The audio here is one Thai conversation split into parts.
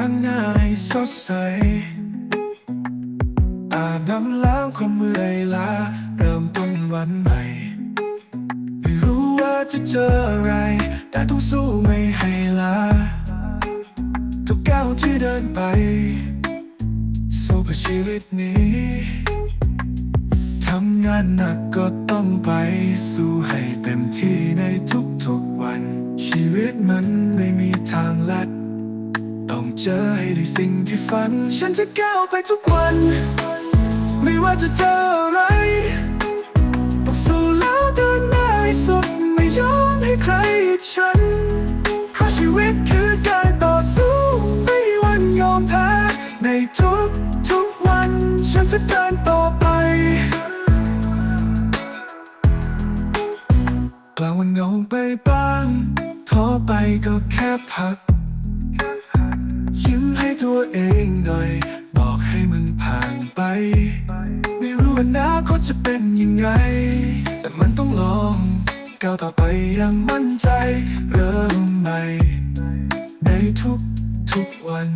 างหน้าให้สดใส อาบน้ำล้างความเมื่อยล้า เริ่มต้นวันใหม่ ไม่รู้ว่าจะเจออะไร แต่ต้องสู้ไม่ให้ลาทุกก้าวที่เดินไปสู้เพื่อชีวิตนี้ทำงานหนักก็ต้องไป สู้ให้เต็มที่ในทุกๆวัน ชีวิตมันไม่มีทางลัด ต้องเจอให้ได้สิ่งที่ฝัน ฉันจะก้าวไปทุกวัน ไม่ว่าจะเจออะไรต้องสู้แล้วเดินหน้าให้สุดไม่ยอมให้ใครหยุดฉันเพราะชีวิตคือการต่อสู้ไม่วันยอมแพ้ ในทุกทุกๆวัน ฉันจะเดินต่อไปกลางวันเงาไปบ้าง ท้อไปก็แค่พัก ยิ้มให้ตัวเองหน่อย บอกให้มันผ่านไป ไม่รู้ว่าอนาคตจะเป็นยังไง แต่มันต้องลอง ก้าวต่อไปอย่างมั่นใจ เริ่มใหม่ในทุกทุกวัน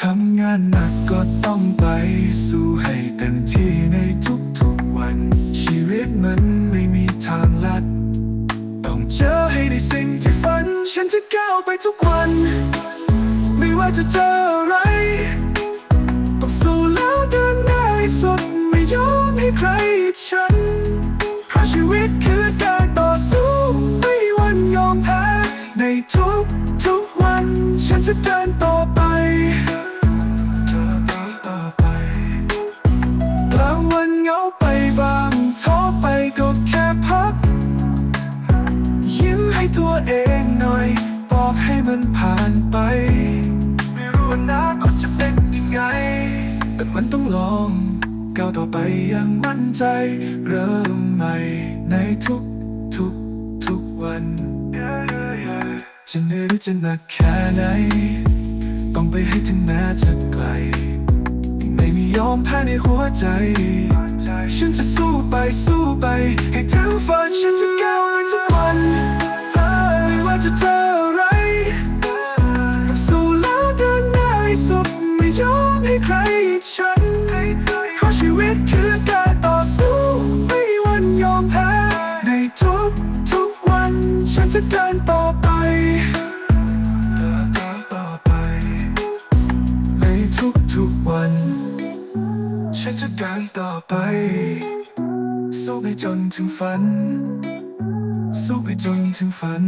ทำงานหนักก็ต้องไป สู้ให้เต็ม จะเจออะไรต้องสู้แล้วเดินหน้าให้สุดไม่ยอมให้ใครฉันเพราะชีวิตคือการต่อสู้ไม่วันยอมแพ้ในทุกทุกวัน ฉันจะเดินต่อไปเดินต่อไปกลางวันเหงาไปบ้างท้อไปก็แค่พักยิ้มให้ตัวเอง ไปอย่างมั่นใจ เริ่มใหม่ในทุกทุกทุกวัน จะเหนื่อยหรือจะหนักแค่ไหน ต้องไปให้ถึงแม้จะไกล ไม่มียอมแพ้ในหัวใจ ฉันจะสู้ไปสู้ไป ให้ถึงฝันฉันจะก้าว เดินต่อไป สู้ไปจนถึงฝัน สู้ไปจนถึงฝัน